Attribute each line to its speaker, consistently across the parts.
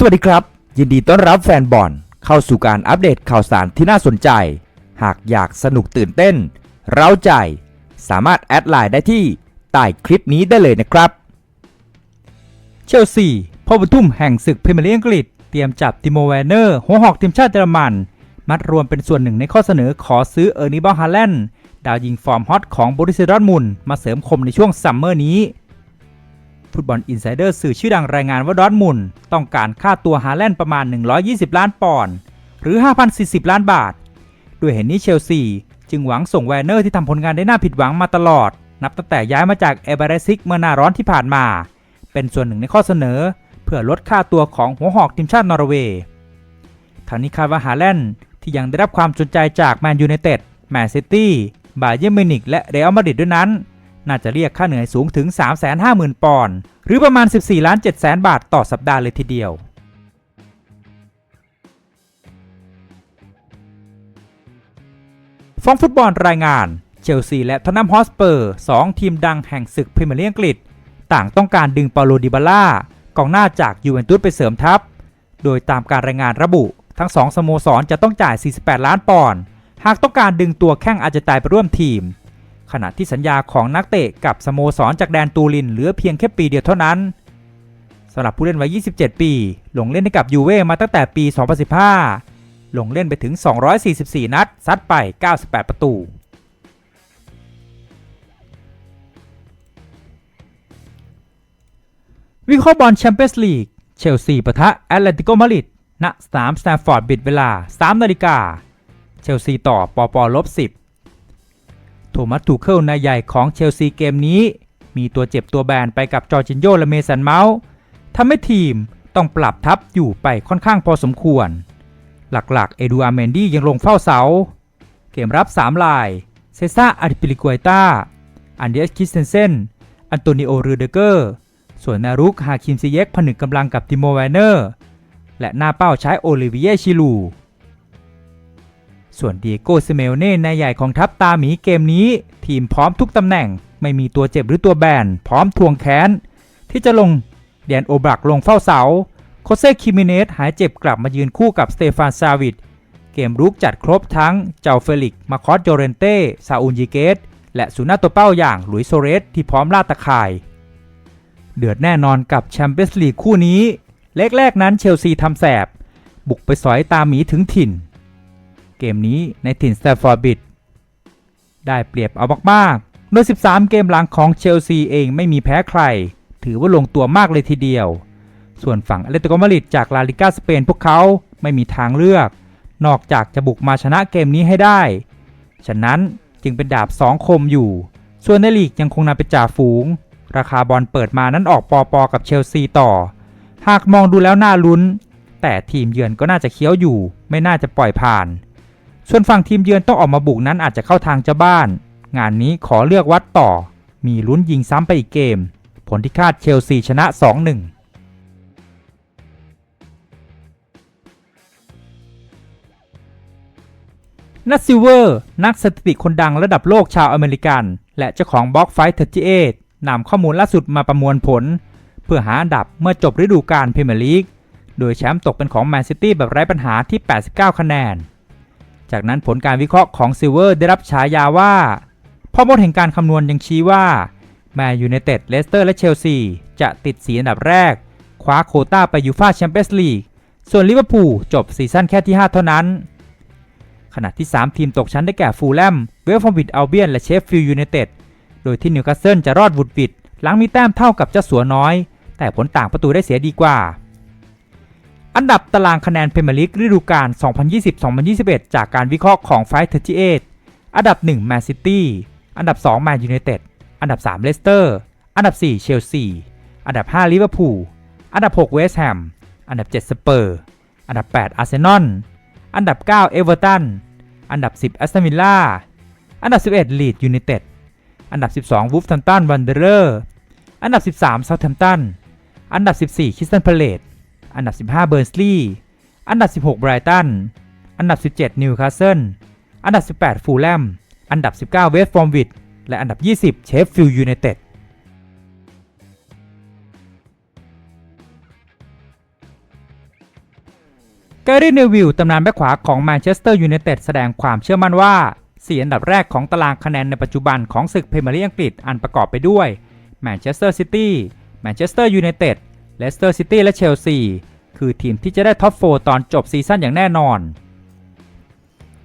Speaker 1: สวัสดีครับ ยินดีต้อนรับแฟนบอลเข้าสู่การอัปเดตข่าวสารที่น่าสนใจ หากอยากสนุกตื่นเต้น เร้าใจ สามารถแอดไลน์ได้ที่ใต้คลิปนี้ได้เลยนะครับ เชลซีพ่อบรรทุ่มแห่งศึกพรีเมียร์ลีกอังกฤษ เตรียมจับติโมแวนเนอร์หัวหอกทีมชาติเยอรมัน มัดรวมเป็นส่วนหนึ่งในข้อเสนอขอซื้อเออร์นีบอลฮาแลนด์ดาวยิงฟอร์มฮอตของบริสดอร์ทมุนด์มาเสริมคมในช่วงซัมเมอร์นี้ ฟุตบอลอินไซเดอร์สื่อชื่อดังรายงานว่าดอทมุนต้องการค่าตัวฮาแลนด์ประมาณ 120 ล้านปอนด์หรือ 5,040 ล้านบาท ด้วยเหตุนนี้เชลซี จึงหวังส่งแวนเนอร์ที่ทำผลงานได้น่าผิดหวังมาตลอด นับตั้งแต่ย้ายมาจากเอเบรซิกเมื่อหน้าร้อนที่ผ่านมา เป็นส่วนหนึ่งในข้อเสนอ เพื่อลดค่าตัวของหัวหอกทีมชาตินอร์เวย์ทางนี้คาดว่าฮาแลนด์ที่ยังได้รับความสนใจจากแมนยูไนเต็ดแมนซิตี้บาเยิร์นมิวนิกและเรอัลมาดริดด้วยนั้น น่าจะเรียกค่าเหนื่อยสูงถึง 350,000 ปอนด์หรือประมาณ 14ล้าน7แสนบาทต่อสัปดาห์เลยทีเดียว ฟองฟุตบอลรายงาน เชลซีและทอตแนมฮอสเปอร์สองทีมดังแห่งศึกพรีเมียร์ลีกอังกฤษ ต่างต้องการดึงปาโลดิบาล่ากองหน้าจากยูเวนตุสไปเสริมทัพ โดยตามการรายงานระบุ ทั้งสองสโมสรจะต้องจ่าย 48 ล้านปอนด์หากต้องการดึงตัวแข้งอาจจะตายไปร่วมทีม ขณะที่สัญญาของนักเตะกับสโมสรจากแดนตูรินเหลือเพียงแค่ปีเดียวเท่านั้นสำหรับผู้เล่นวัย 27 ปี ลงเล่นให้กับยูเว่มาตั้งแต่ปี 2015 ลงเล่นไปถึง 244 นัด ซัดไป 98 ประตู วิเคราะห์บอลแชมเปี้ยนส์ลีก เชลซีปะทะแอตเลติโกมาดริด ณ สนามสแตมฟอร์ดบิดเวลา 3 นาฬิกา เชลซีต่อปอปอลบ10 มัส ทูเคิลนายใหญ่ของเชลซีเกมนี้ มีตัวเจ็บตัวแบนไปกับจอร์จินโยและเมสันเมาส์ทำให้ทีมต้องปรับทับอยู่ไปค่อนข้างพอสมควร หลักๆ เอดูอาร์เมนดี้ยังลงเฝ้าเสา เกมรับ 3 ลาย เซซ่าอาริปิลิกวยตาอันเดสคิสเซนเซนอันโตนิโอรูเดเกอร์ ส่วนนารุกฮาคิมซิเยกผนึกกำลังกับติโมแวนเนอร์ และหน้าเป้าใช้โอลิเวียชิลู ส่วนเดียโกเซเมลเน่นายใหญ่ของทัพตาหมีเกมนี้ ทีมพร้อมทุกตำแหน่ง ไม่มีตัวเจ็บหรือตัวแบน พร้อมทวงแค้น ที่จะลงเดียนโอบรักลงเฝ้าเสา โคเซคิมิเนสหายเจ็บกลับมายืนคู่กับสเตฟานซาวิดเกมรุกจัดครบทั้งเจ้าเฟลิก มาคอสโจเรนเต้ซาอุนยิเกต และสุนัขตัวเป้าอย่างหลุยโซเรสที่พร้อมล่าตะข่าย เดือดแน่นอนกับแชมเปี้ยนส์ลีกคู่นี้ เล็กแรกนั้นเชลซีทำแสบ บุกไปสอยตามหมีถึงถิ่น เกมนี้ในถิ่นสแตฟอร์ดบิดได้เปรียบเอามากๆโดย 13 เกมหลังของเชลซีเองไม่มีแพ้ใคร ถือว่าลงตัวมากเลยทีเดียว ส่วนฝั่งอเลติโกมาริดจากลาลิก้าสเปนพวกเขาไม่มีทางเลือก นอกจากจะบุกมาชนะเกมนี้ให้ได้ ฉะนั้นจึงเป็นดาบสองคมอยู่ ส่วนในลีกยังคงนำเป็นจ่าฝูง ราคาบอลเปิดมานั้นออกปอปอกับเชลซีต่อ หากมองดูแล้วน่าลุ้น แต่ทีมเยือนก็น่าจะเคี้ยวอยู่ ไม่น่าจะปล่อยผ่าน ส่วนฝั่งทีมเยือนต้องออกมาบุกนั้นอาจจะเข้าทางเจ้าบ้าน งานนี้ขอเลือกวัดต่อ มีลุ้นยิงซ้ำไปอีกเกม ผลที่คาดเชลซีชนะ 2-1นัทซิเวอร์ นักสถิติคนดังระดับโลกชาวอเมริกัน และเจ้าของบล็อกไฟท์38นำข้อมูลล่าสุดมาประมวลผล เพื่อหาอันดับเมื่อจบฤดูกาลพรีเมียร์ลีก โดยแชมป์ตกเป็นของแมนซิตี้แบบไร้ปัญหาที่ 89 คะแนน จากนั้นผลการวิเคราะห์ของซิลเวอร์ได้รับฉายาว่า พ่อมดแห่งการคำนวณยังชี้ว่าแมนยูไนเต็ดเลสเตอร์และเชลซีจะติดสีอันดับแรก คว้าโคต้าไปยูฟ่าแชมเปี้ยนส์ลีกส่วนลิเวอร์พูลจบซีซั่นแค่ที่ 5 เท่านั้น ขณะที่ 3 ทีมตกชั้นได้แก่ฟูลแลม เวลฟอร์วิดอัลเบียนและเชฟฟิลด์ยูไนเต็ดโดยที่นิวคาสเซิลจะรอดวุดวิดหลังมีแต้มเท่ากับเจ้าสัวน้อย แต่ผลต่างประตูได้เสียดีกว่า อันดับตารางคะแนนพรีเมียร์ลีกฤดูกาล 2020-2021 จากการวิเคราะห์ของไฟท์38 อันดับ 1 แมนซิตี้ อันดับ 2 แมนยูไนเต็ด อันดับ 3 เลสเตอร์ อันดับ 4 เชลซี อันดับ 5 ลิเวอร์พูล อันดับ 6 เวสต์แฮม อันดับ 7 สเปอร์ อันดับ 8 อาร์เซนอล อันดับ 9 เอเวอร์ตัน อันดับ 10 แอสตันวิลล่า อันดับ 11 ลีดยูไนเต็ด อันดับ 12 วูฟแฮมป์ตันวันเดอร์ อันดับ 13 เซาท์แฮมป์ตัน อันดับ 14 คริสตันพาเลต อันดับ 15 เบิร์นสลีย์อันดับ 16 ไบรตัน อันดับ 17 นิวคาสเซิล อันดับ 18 ฟูลแลม อันดับ 19 เวสต์ฟอร์มวิด และอันดับ 20 เชฟฟิลด์ยูไนเต็ดกรี่เนวิลตำนานแบ็คขวาของแมนเชสเตอร์ยูไนเต็ดแสดงความเชื่อมั่นว่า 4 อันดับแรกของตารางคะแนนในปัจจุบันของศึกพรีเมียร์ลีกอังกฤษอันประกอบไปด้วยแมนเชสเตอร์ซิตี้ แมนเชสเตอร์ยูไนเต็ด เลสเตอร์ซิตี้และเชลซีคือทีมที่จะได้ท็อปโฟตอนจบซีซั่นอย่างแน่นอน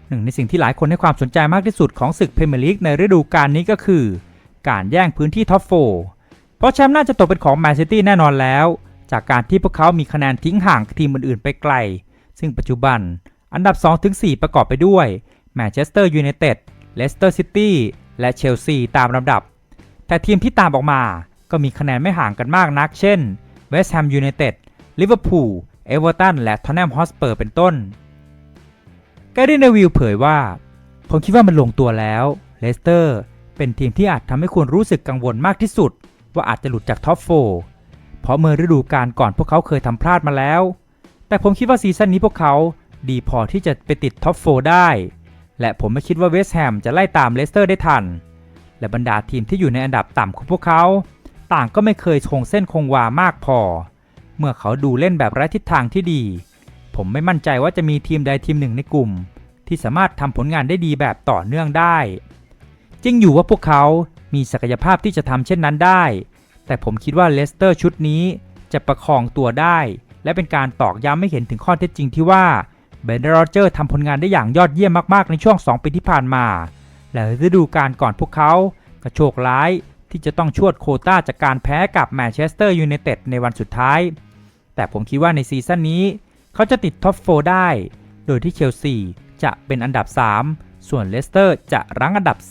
Speaker 1: หนึ่งในสิ่งที่หลายคนให้ความสนใจมากที่สุดของศึกพรีเมียร์ลีกในฤดูกาลนี้ก็คือ การแย่งพื้นที่ท็อปโฟเพราะแชมป์น่าจะตกเป็นของแมนซิตี้แน่นอนแล้ว จากการที่พวกเขามีคะแนนทิ้งห่างทีมอื่นๆ ไปไกล ซึ่งปัจจุบันอันดับ 2-4 ประกอบไปด้วยแมนเชสเตอร์ยูไนเต็ดเลสเตอร์ซิตี้และเชลซีตามลำดับ แต่ทีมที่ตามออกมาก็มีคะแนนไม่ห่างกันมากนัก เช่น วสต์แฮมยูไนเต็ด ลิเวอร์พูล เอเวอร์ตัน และทอนแนมฮอสเปอร์เป็นต้นแกรี่เนวิลเผยว่า ผมคิดว่ามันลงตัวแล้ว เลสเตอร์ เป็นทีมที่อาจทำให้คุณรู้สึกกังวลมากที่สุด ว่าอาจจะหลุดจากท็อปโฟเพราะเมื่อฤดูกาลก่อนพวกเขาเคยทำพลาดมาแล้ว แต่ผมคิดว่าซีซั่นนี้พวกเขาดีพอที่จะไปติดท็อปโฟได้ และผมไม่คิดว่าเวสต์แฮมจะไล่ตามเลสเตอร์ได้ทัน และบรรดาทีมที่อยู่ในอันดับต่ำของพวกเขา ต่างก็ไม่เคยคงเส้นคงวามากพอ เมื่อเขาดูเล่นแบบไร้ทิศทางที่ดี ผมไม่มั่นใจว่าจะมีทีมใดทีมหนึ่งในกลุ่ม ที่สามารถทำผลงานได้ดีแบบต่อเนื่องได้จริงอยู่ว่าพวกเขามีศักยภาพที่จะทำเช่นนั้นได้ แต่ผมคิดว่าเลสเตอร์ชุดนี้จะประคองตัวได้ และเป็นการตอกย้ำไม่เห็นถึงข้อเท็จจริงที่ว่าเบนเดอร์โรเจอร์ทำผลงานได้อย่างยอดเยี่ยมมากๆ ในช่วง 2 ปีที่ผ่านมา และฤดูกาลก่อนพวกเขาก็โชคร้าย ที่จะต้องชวดโคต้าจากการแพ้กับแมนเชสเตอร์ยูไนเต็ดในวันสุดท้าย แต่ผมคิดว่าในซีซั่นนี้ เขาจะติดท็อปโฟได้ โดยที่เชลซีจะเป็นอันดับ 3 ส่วนเลสเตอร์จะรั้งอันดับ 4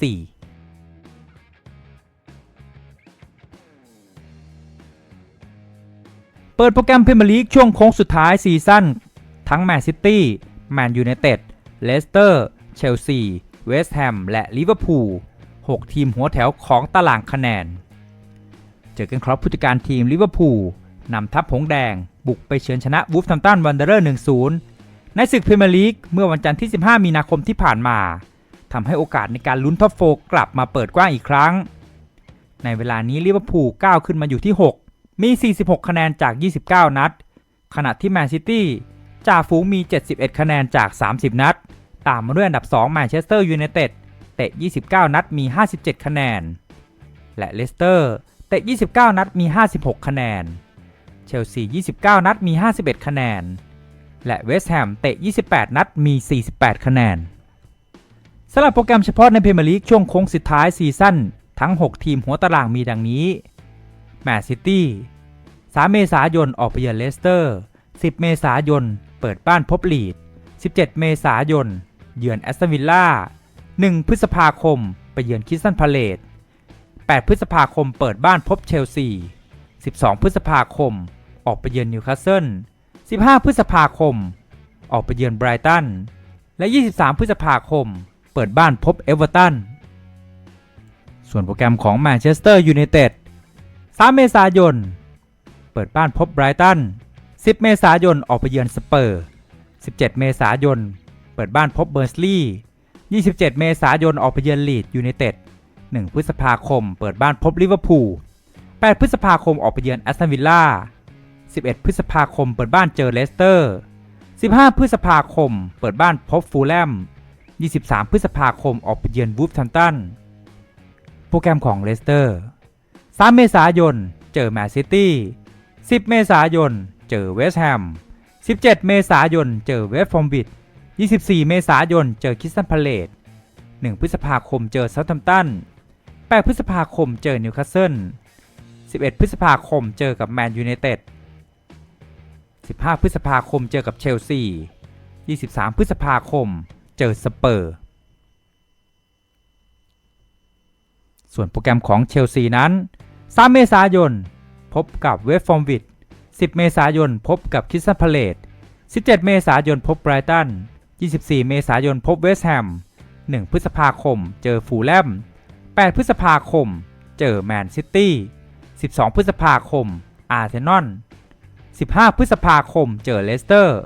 Speaker 1: เปิดโปรแกรมพรีเมียร์ลีกช่วงโค้งสุดท้ายซีซั่นทั้งแมนซิตี้ แมนยูไนเต็ด เลสเตอร์ เชลซี เวสต์แฮม และลิเวอร์พูล 6 ทีมหัวแถวของตารางคะแนน เจอกันครับผู้จัดการทีมลิเวอร์พูลนำทัพหงแดง บุกไปเฉือนชนะวูฟทัมตันวันเดอร์1-0 ในศึกพรีเมียร์ลีกเมื่อวันจันทร์ที่ 15 มีนาคมที่ผ่านมาทำให้โอกาสในการลุ้นท็อปโฟกลับมาเปิดกว้างอีกครั้ง ในเวลานี้ลิเวอร์พูลก้าวขึ้นมาอยู่ที่ 6 มี 46 คะแนนจาก 29 นัด ขณะที่แมนซิตี้จ่าฝูงมี 71 คะแนนจาก 30 นัด ตามมาด้วยอันดับ 2 แมนเชสเตอร์ยูไนเต็ด เตะ 29 นัดมี 57 คะแนน และเลสเตอร์เตะ 29 นัดมี 56 คะแนน เชลซี 29 นัดมี 51 คะแนน และเวสต์แฮมเตะ 28 นัดมี 48 คะแนนสำหรับโปรแกรมเฉพาะในพรีเมียร์ลีกช่วงโค้งสุดท้ายซีซั่นทั้ง 6 ทีมหัวตารางมีดังนี้แมนซิตี้ 3 เมษายนออกไปเยือนเลสเตอร์ 10 เมษายน เปิดบ้านพบลีด 17 เมษายน เยือนแอสตันวิลล่า 1 พฤษภาคม ไปเยือนคิสตันพาเลต8 พฤษภาคมเปิดบ้านพบเชลซี 12 พฤษภาคม ออกไปเยือนนิวคาสเซิล 15 พฤษภาคม ออกไปเยือนไบรตัน และ 23 พฤษภาคม เปิดบ้านพบเอเวอร์ตัน ส่วนโปรแกรมของแมนเชสเตอร์ยูไนเต็ด 3 เมษายน เปิดบ้านพบไบรตัน 10 เมษายน ออกไปเยือนสเปอร์ 17 เมษายน เปิดบ้านพบเบอร์สลีย์ 27 เมษายนออกไปเยือนลีดยูไนเต็ด 1 พฤษภาคมเปิดบ้านพบลิเวอร์พูล 8 พฤษภาคมออกไปเยือนแอสตันวิลล่า 11 พฤษภาคมเปิดบ้านเจอเลสเตอร์ 15 พฤษภาคมเปิดบ้านพบฟูลแลม 23 พฤษภาคมออกไปเยือนวูฟแฮมป์ตัน โปรแกรมของเลสเตอร์ 3 เมษายนเจอแมนซิตี้ 10 เมษายนเจอเวสต์แฮม 17 เมษายนเจอเวสต์ฟอร์มบิด 24 เมษายน เจอคิสตันพาเลต1 พฤษภาคมเจอเซาท์แฮมป์ตัน 8 พฤษภาคมเจอนิวคาสเซิล 11 พฤษภาคมเจอกับแมนยูไนเต็ด 15 พฤษภาคมเจอกับเชลซี 23 พฤษภาคมเจอสเปอร์ ส่วนโปรแกรมของเชลซีนั้น 3 เมษายน พบกับเวฟฟอร์มวิด10 เมษายน พบกับคิสซันพาเลต17 เมษายน พบไบรตัน 24 เมษายนพบเวสต์แฮม 1 พฤษภาคม เจอฟูลแลม 8 พฤษภาคม เจอแมนซิตี้ 12 พฤษภาคม อาร์เซนอล 15 พฤษภาคม เจอเลสเตอร์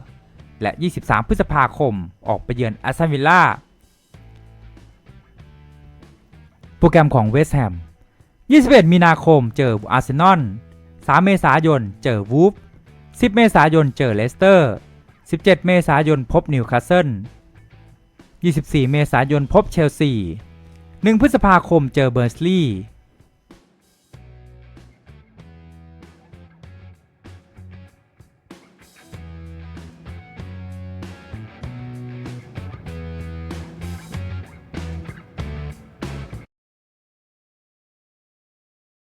Speaker 1: และ 23 พฤษภาคม ออกไปเยือนแอสตันวิลล่า โปรแกรมของเวสต์แฮม 21 มีนาคม เจออาร์เซนอล 3 เมษายน เจอวูฟ 10 เมษายน เจอเลสเตอร์ 17 เมษายนพบนิวคาสเซิล 24 เมษายนพบเชลซี 1 พฤษภาคมเจอเบอร์สลีย์